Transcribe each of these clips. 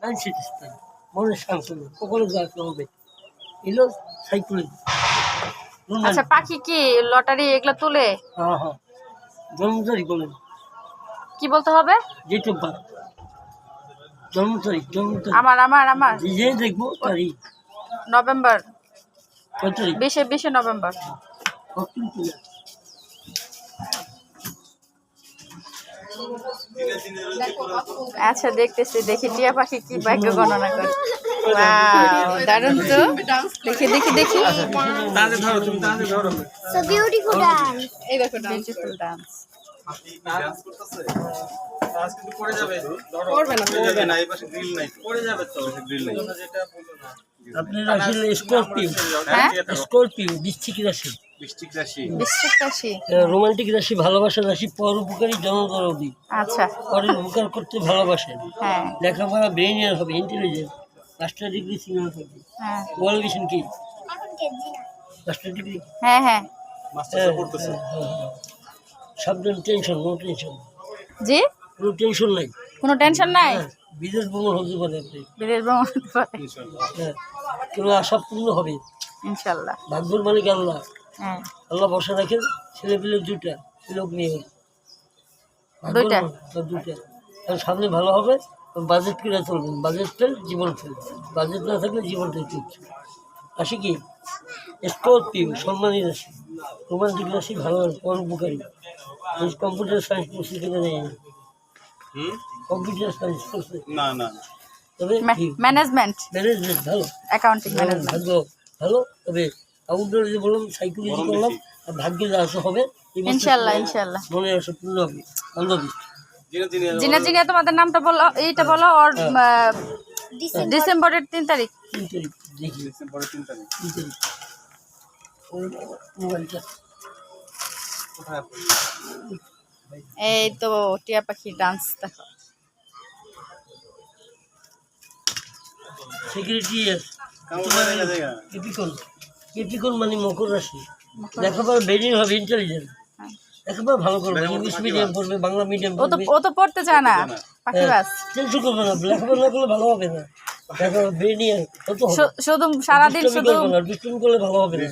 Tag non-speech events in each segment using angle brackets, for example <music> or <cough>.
মানসিক স্থান মনের সান্ত্বনা কখনো যাতে হবে। সাইকোলজি আচ্ছা পাখি কি লটারি এগুলো তুলে? হ্যাঁ হ্যাঁ। বলেন কি বলতে হবে? ডেট অফ বার্থ জন্ম তারিখ জন্ম তারিখ আমার আমার আমার। যে দেখব নভেম্বর। বিশে বিশে নভেম্বর। আচ্ছা দেখতেছি দেখি টিয়া পাখি কি ভাগ্য গণনা করে। <laughs> দারুণ তো। দেখি দেখি দেখি। এই দেখো বিউটিফুল ডান্স ডান্স করতেছে? ডান্স কিন্তু পড়ে যাবে। পড়বে না পড়বে না। এই পাশে গ্রিল নাই। পড়ে যাবে তো গ্রিল নাই। যেটা বলতো না আপনার আসলে স্করপিও হ্যাঁ? স্করপিও বৃশ্চিক রাশি বৃষ্টিক রাশি। বৃশ্চিক রাশি। রোমান্টিক রাশি ভালোবাসার রাশি পরোপকারী জনদরদি আচ্ছা। পরের উপকার করতে ভালোবাসেন হ্যাঁ। লেখাপড়া ব্রেনিয়ার হবে ইন্টেলিজেন্ট মাস্টার ডিগ্রি সিনিয়র হবে। হ্যাঁ। কোয়ালিফিকেশন কি? মাস্টার ডিগ্রি হ্যাঁ হ্যাঁ। মাস্টার পড়তেছে। সাবধান টেনশন নো টেনশন জি? কোনো টেনশন নাই। কোনো টেনশন নাই? হ্যাঁ, বিদেশ ভ্রমণ হতে পারে আপনি। বিদেশ ভ্রমণ হতে পারে। হ্যাঁ কোনো আশা পূর্ণ হবে। ইনশাল্লাহ। ভাগ্যর মালিক আল্লাহ। হ্যাঁ আল্লাহ বসা রাখেন ছেলে পেলে দুটা লোক নিয়ে। দুইটা? হ্যাঁ, আর সামনে ভালো হবে বাজেট করে চলবেন বাজেটটা জীবন ফেলবে বাজেট না থাকলে জীবনটা চলছে আসি কি? স্করপিও সম্মানী রাশি। রোমান্টিক রাশি ভালো পরোপকারী কম্পিউটার সায়েন্স পড়ছি কিনা নেই কম্পিউটার সায়েন্স পড়ছে না না তবে ম্যানেজমেন্ট ম্যানেজমেন্ট ভালো। অ্যাকাউন্টিং ম্যানেজমেন্ট ভালো তবে আউটডোর যে বললাম সাইকোলজি করলাম আর ভাগ্যে যা হবে ইনশাল্লাহ ইনশাল্লাহ। মনে আসা পূর্ণ হবে। আল্লাহ জিনে জিনে তোমাদের নামটা বলো এইটা বলো ওর ডিসেম্বরের তিন তারিখ। তিন তারিখ দেখি। ডিসেম্বরের তিন তারিখ। তিন তারিখ। মোবাইলটা। এই তো টিয়া পাখি ডান্স দেখো। সিকিউরিটি জায়গা? কেপিকন মানে মকর রাশি। লেখাপড়া বেরিয়ে হবে ইন্টেলিজেন্ট হ্যাঁ। লেখাপড়া ভালো করবে ইংলিশ মিডিয়াম পড়বে বাংলা মিডিয়াম ও তো পড়বে। ও তো পড়তে চায় না পাখি বাস। টেনশন করবে না লেখাপড়া না করলে ভালো হবে না। লেখাপড়া শু- শুধু সারাদিন দুষ্টামি শুধু করবে করলে ভালো হবে না।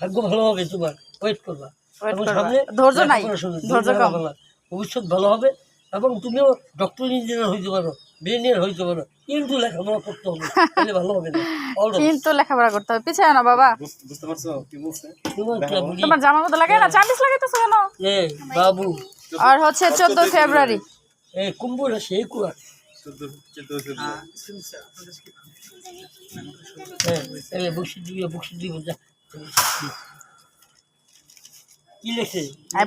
ভাগ্য ভালো হবে তোমার। ওয়েট করবা। সামনে ধৈর্য নাই, ধৈর্য কম। হবে না। ভবিষ্যৎ ভালো হবে এবং তুমিও ডক্টর ইঞ্জিনিয়ার হইতে পারো ব্রেনিয়ার হইতে পারো কিন্তু লেখাপড়া করতে হবে তাহলে ভালো হবে না. কিন্তু লেখাপড়া করতে হবে। পিছায় না বাবা। বুঝতে পারছ কি বলছে? তোমার জামার মতো লাগে না? চান্দিস লাগাইতেছো কেন? এ বাবু। আর হচ্ছে চোদ্দই ফেব্রুয়ারি। এ চোদ্দ হ্যাঁ এই বক্সি দিবি বক্সি দিব যা। কি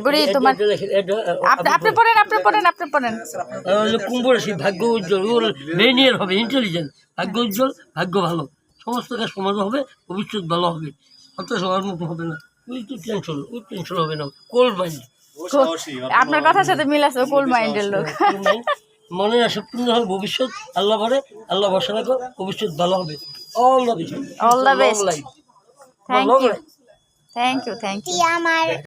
বুড়ি, তোমার- আপনি পড়েন আপনি পড়েন আপনি পড়েন। ভাগ্য উজ্জ্বল। ওর ব্রেনিয়ার হবে ইন্টেলিজেন্ট ভাগ্য উজ্জ্বল ভাগ্য ভালো। সমস্ত কাজ সমাজ হবে ভবিষ্যৎ ভালো হবে। অত সবার মতো হবে না। ওই তো টেনশন ওই টেনশন হবে না। কোল্ড মাইন্ড আপনার কথার সাথে মিল আছে কোল মাইন্ডের লোক। <laughs> মনে আসে পূর্ণ হবে ভবিষ্যৎ। আল্লাহ ভরে আল্লাহ ভরসা রাখো ভবিষ্যৎ ভালো হবে। All the best the best. Life thank you thank you thank you আমার